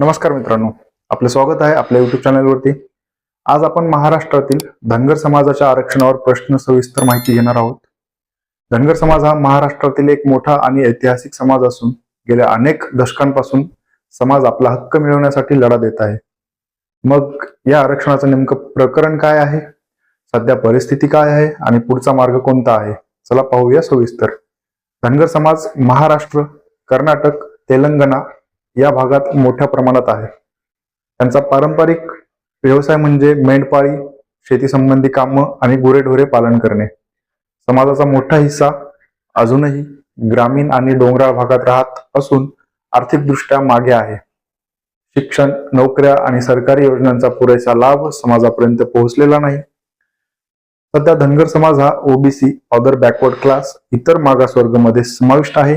नमस्कार मित्रांनो आपलं स्वागत आहे आपल्या युट्यूब चॅनलवरती आज आपण महाराष्ट्रातील धनगर समाजाच्या आरक्षणावर प्रश्न सविस्तर माहिती घेणार आहोत. धनगर समाज हा महाराष्ट्रातील एक मोठा आणि ऐतिहासिक समाज असून गेल्या अनेक दशकांपासून समाज आपला हक्क मिळवण्यासाठी लढा देत आहे. मग या आरक्षणाचं नेमकं प्रकरण काय आहे? सध्या परिस्थिती काय आहे? आणि पुढचा मार्ग कोणता आहे? चला पाहूया सविस्तर. धनगर समाज महाराष्ट्र कर्नाटक तेलंगणा या भागात मोठ्या प्रमाणात आहे. त्यांचा पारंपरिक व्यवसाय म्हणजे मेंढपाळी शेती संबंधी कामं आणि गुरेढोरे पालन करणे. समाजाचा मोठा हिस्सा अजूनही ग्रामीण आणि डोंगराळ भागात राहत असून आर्थिकदृष्ट्या मागे आहे. शिक्षण नोकऱ्या आणि सरकारी योजनांचा पुरेसा लाभ समाजापर्यंत पोहोचलेला नाही. सध्या धनगर समाज हा ओबीसी अदर बॅकवर्ड क्लास इतर मागासवर्गमध्ये समाविष्ट आहे.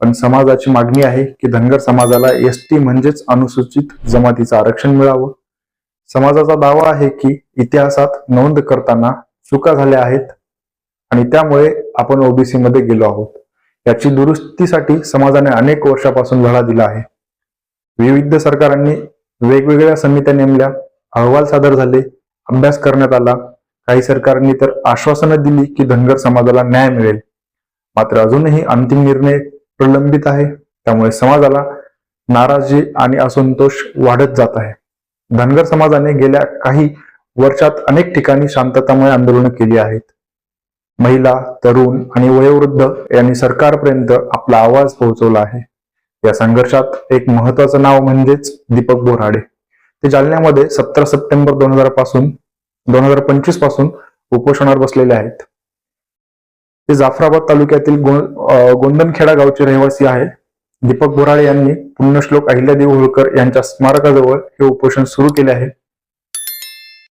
पण समाजाची मागणी आहे की धनगर समाजाला एस टी म्हणजेच अनुसूचित जमातीचं आरक्षण मिळावं. समाजाचा दावा आहे की इतिहासात नोंद करताना चुका झाल्या आहेत आणि त्यामुळे आपण ओबीसी मध्ये गेलो आहोत. याची दुरुस्तीसाठी समाजाने अनेक वर्षापासून लढा दिला आहे. विविध सरकारांनी वेगवेगळ्या समित्या नेमल्या अहवाल सादर झाले अभ्यास करण्यात आला. काही सरकारांनी तर आश्वासनं दिली की धनगर समाजाला न्याय मिळेल. मात्र अजूनही अंतिम निर्णय प्रलंबित आहे. त्यामुळे समाजाला नाराजी आणि असंतोष वाढत जात आहे. धनगर समाजाने गेल्या काही वर्षात अनेक ठिकाणी शांततामुळे आंदोलनं केली आहेत. महिला तरुण आणि वयोवृद्ध यांनी सरकारपर्यंत आपला आवाज पोहोचवला आहे. या संघर्षात एक महत्वाचं नाव म्हणजेच दीपक बोराडे. ते जालन्यामध्ये सतरा सप्टेंबर दोन हजारपासून दोन हजार पंचवीसपासून उपोषणावर बसलेले आहेत. ते जाफराबाद तालुक्यातील गो- गोंदनखेडा गावचे रहिवासी आहे दीपक बोराळे यांनी पुण्यश्लोक अहिल्यादेवी होळकर यांच्या स्मारकाजवळ हे उपोषण सुरू केले आहे.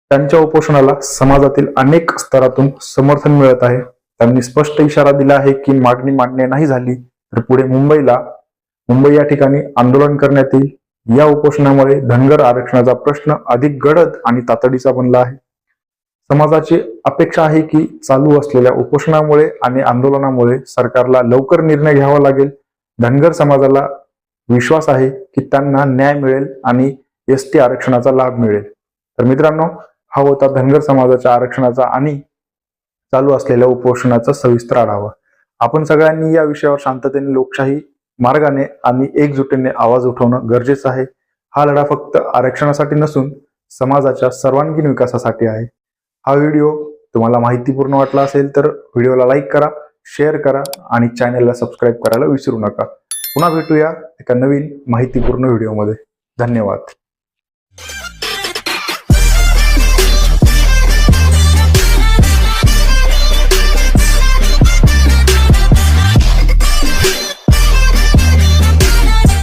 त्यांच्या उपोषणाला समाजातील अनेक स्तरातून समर्थन मिळत आहे. त्यांनी स्पष्ट इशारा दिला आहे की मागणी मान्य नाही झाली तर पुढे मुंबईला मुंबई या ठिकाणी आंदोलन करण्यात येईल. या उपोषणामुळे धनगर आरक्षणाचा प्रश्न अधिक गडद आणि तातडीचा बनला आहे. समाजाची अपेक्षा आहे की चालू असलेल्या उपोषणामुळे आणि आंदोलनामुळे सरकारला लवकर निर्णय घ्यावा लागेल. धनगर समाजाला विश्वास आहे की त्यांना न्याय मिळेल आणि एस टी आरक्षणाचा लाभ मिळेल. तर मित्रांनो हा होता धनगर समाजाच्या आरक्षणाचा आणि चालू असलेल्या उपोषणाचा सविस्तर आढावा. आपण सगळ्यांनी या विषयावर शांततेने लोकशाही मार्गाने आणि एकजुटीने आवाज उठवणं गरजेचं आहे. हा लढा फक्त आरक्षणासाठी नसून समाजाच्या सर्वांगीण विकासासाठी आहे. हा व्हिडिओ तुम्हाला माहितीपूर्ण वाटला असेल तर व्हिडिओला लाईक करा शेअर करा आणि चॅनलला सबस्क्राईब करायला विसरू नका. पुन्हा भेटूया एका नवीन माहितीपूर्ण व्हिडिओमध्ये. धन्यवाद.